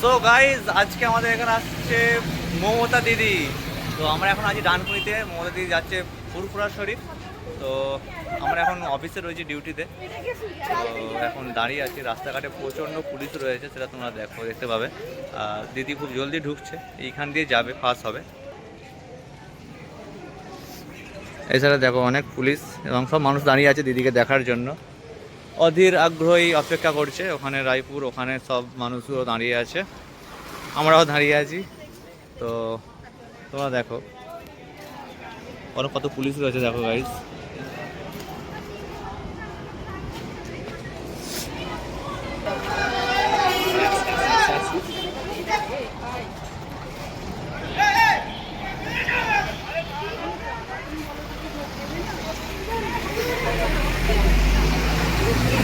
So guys আজকে আমাদের এখানে আসছে মমতা দিদি। তো আমরা এখন আছি ডানকুনিতে। মমতা দিদি যাচ্ছে ফুরফুরা শরীফ। তো আমরা এখন অফিসে রয়েছি ডিউটিতে তো এখন দাঁড়িয়ে আছি। রাস্তাঘাটে প্রচণ্ড পুলিশ রয়েছে, সেটা তোমরা দেখো, দেখতে পাবে। আর দিদি খুব জলদি ঢুকছে। এইখান দিয়ে যাবে পাস হবে। এছাড়া দেখো অনেক পুলিশ এবং সব মানুষ দাঁড়িয়ে আছে দিদিকে দেখার জন্য। অধীর আগ্রহী অপেক্ষা করছে। ওখানে রায়পুর, ওখানে সব মানুষগুলো দাঁড়িয়ে আছে। আমরাও দাঁড়িয়ে আছি। তো তোমরা দেখো। ওরা কত পুলিশ রয়েছে, দেখো গাইজ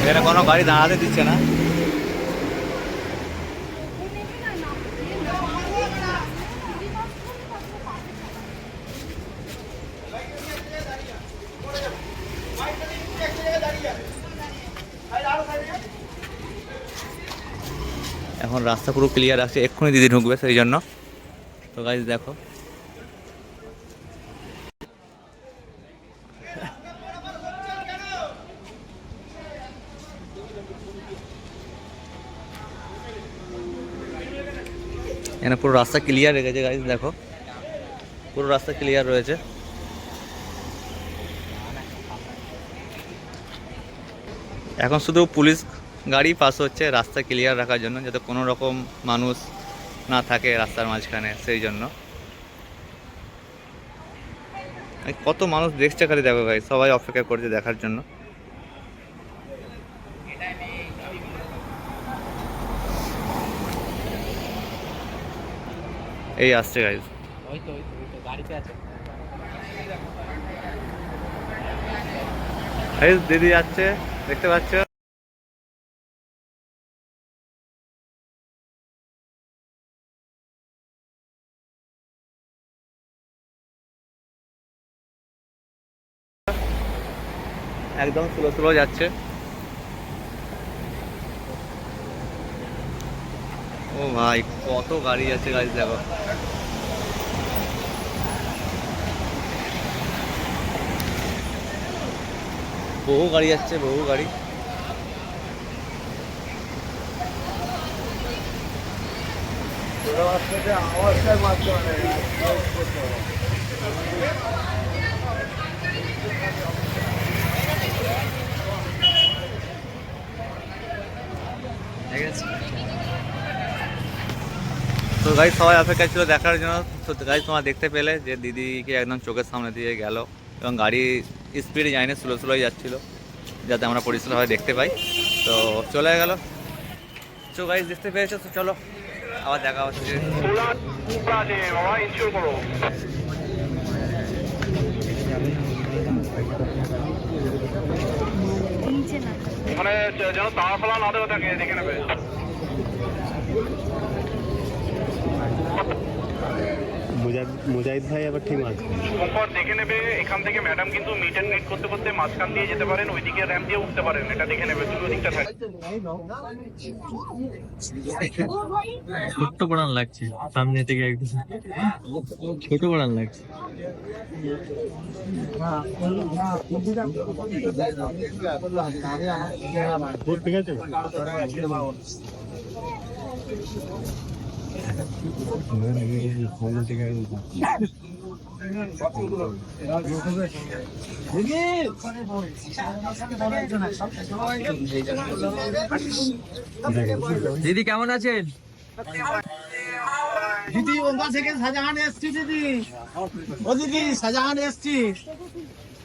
এখানে কোনো গাড়ি দাঁড়াতে দিচ্ছে না। এখন রাস্তা পুরো ক্লিয়ার আছে, এক্ষুনি দিদি ঢুকবে, সেই জন্য। তো গাড়ি দেখো। এখানে পুরো রাস্তা ক্লিয়ার রেখেছে গাড়ি দেখো। পুরো রাস্তা ক্লিয়ার রয়েছে। এখন শুধু পুলিশ গাড়ি পাস হচ্ছে রাস্তা ক্লিয়ার রাখার জন্য, যাতে কোনো রকম মানুষ না থাকে রাস্তার মাঝখানে, সেই জন্য। কত মানুষ দেখছে খালি, দেখো ভাই সবাই অপেক্ষা করছে দেখার জন্য। এই আসছে গাইজ এই দিদি যাচ্ছে দেখতে পাচ্ছ? একদম স্লো স্লো যাচ্ছে। ও ভাই কত গাড়ি আছে গাড়ি দেখো। বহু গাড়ি যাচ্ছে বহু গাড়ি। ঠিক আছে তো গাড়ি সবাই অপেক্ষা ছিল দেখার জন্য। তো গাড়ি তোমার দেখতে পেলে যে দিদিকে একদম চোখের সামনে দিয়ে গেল এবং গাড়ি স্পিডে যায়নি স্লো স্লোই যাচ্ছিল যাতে আমরা পরিষ্কারভাবে দেখতে পাই। তো চলে গেল। তো গাড়ি দেখতে পেয়েছ? তো চলো আবার দেখা হচ্ছে। মানে যেন তাড়া ফেলা না দেওয়া থাকে দেখে নেবে। মুজাহিদ ভাই আবার ঠিক আছে সোমবার দেখে নেবে এখান থেকে ম্যাডাম কিন্তু মিট অ্যান্ড গ্রিট করতে করতে মাঝখান দিয়ে যেতে পারেন ওইদিকে র্যাম দিয়ে উঠতে পারেন এটা দেখে নেবে দুটো দিকটা থাকে। ছোট্ট পড়ান লাগছে সামনে থেকে একদম। ছোট পড়ান লাগছে। ঠিক আছে দিদি কেমন আছেন? দিদি ওখান থেকে শাহজাহান এসছি দিদি। ও দিদি শাহজাহান এসছি।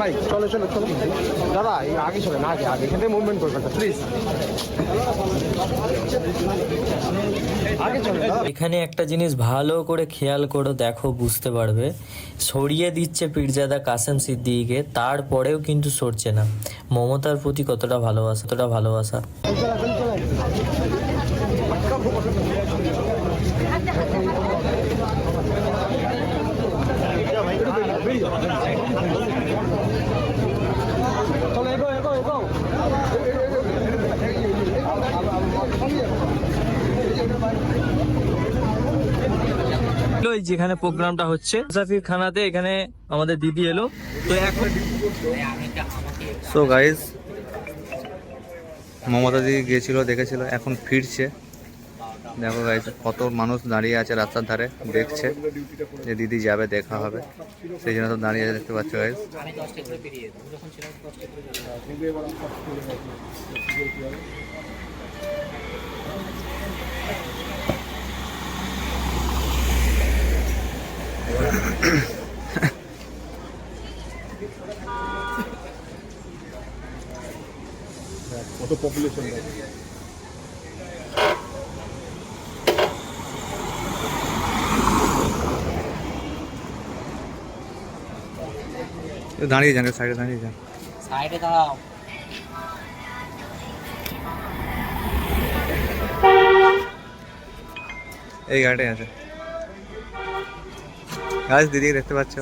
ভাই চলো চলো চলো। দাদা আগে চলে না আগে আগে। এখান থেকে মুভমেন্ট করবেন প্লিজ এখানে একটা জিনিস ভালো করে খেয়াল করো দেখো বুঝতে পারবে। সরিয়ে দিচ্ছে পীরজাদা কাসেম সিদ্দিকে তারপরেও কিন্তু সরছে না। মমতার প্রতি কতটা ভালোবাসা কতটা ভালোবাসা। এই যেখানে প্রোগ্রামটা হচ্ছে। মুসাফির খানাতে এখানে আমাদের দিদি এলো। তো এখন সো গাইজ মমতা দিদি গিয়েছিল, দেখেছিল, এখন ফিরছে। দেখো গাইজ কত মানুষ দাঁড়িয়ে আছে রাস্তার ধারে, দেখছে যে দিদি যাবে, দেখা হবে। সেই জন্য তো দাঁড়িয়ে আছে, দেখতে পাচ্ছ গাইজ দাঁড়িয়ে যান সাইডে দাঁড়িয়ে যান সাইডে দাঁড়াও এই গাড়িটাই আছে গাছ দিদি দেখতে পাচ্ছ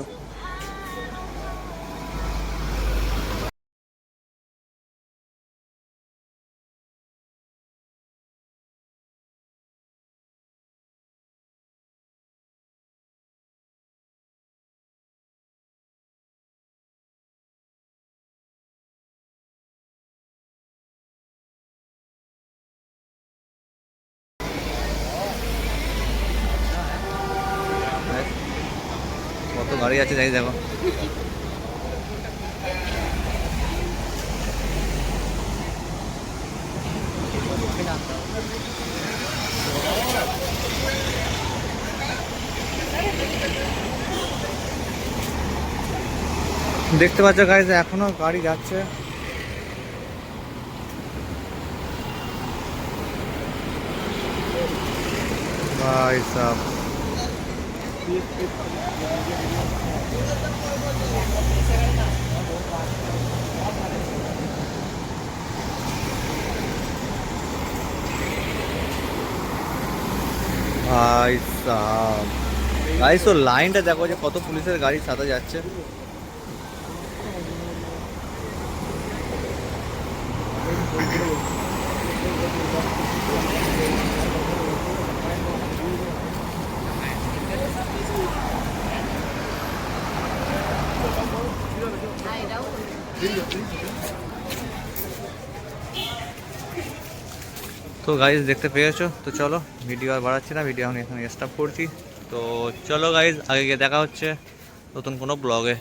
কত গাড়ি আছে যাই দেখো। দেখতে পাচ্ছ গাড়িতে এখনও গাড়ি যাচ্ছে। ভাই সাহ ভাই সাহ গাইস তো লাইনটা দেখো যে কত পুলিশের গাড়ির সাথে যাচ্ছে। তো গাইজ দেখতে পেয়েছ? তো চলো ভিডিও আর বাড়াচ্ছি না ভিডিও আমি এখানে স্টপ করছি। তো চলো গাইজ আগে গিয়ে দেখা হচ্ছে নতুন কোনো ব্লগে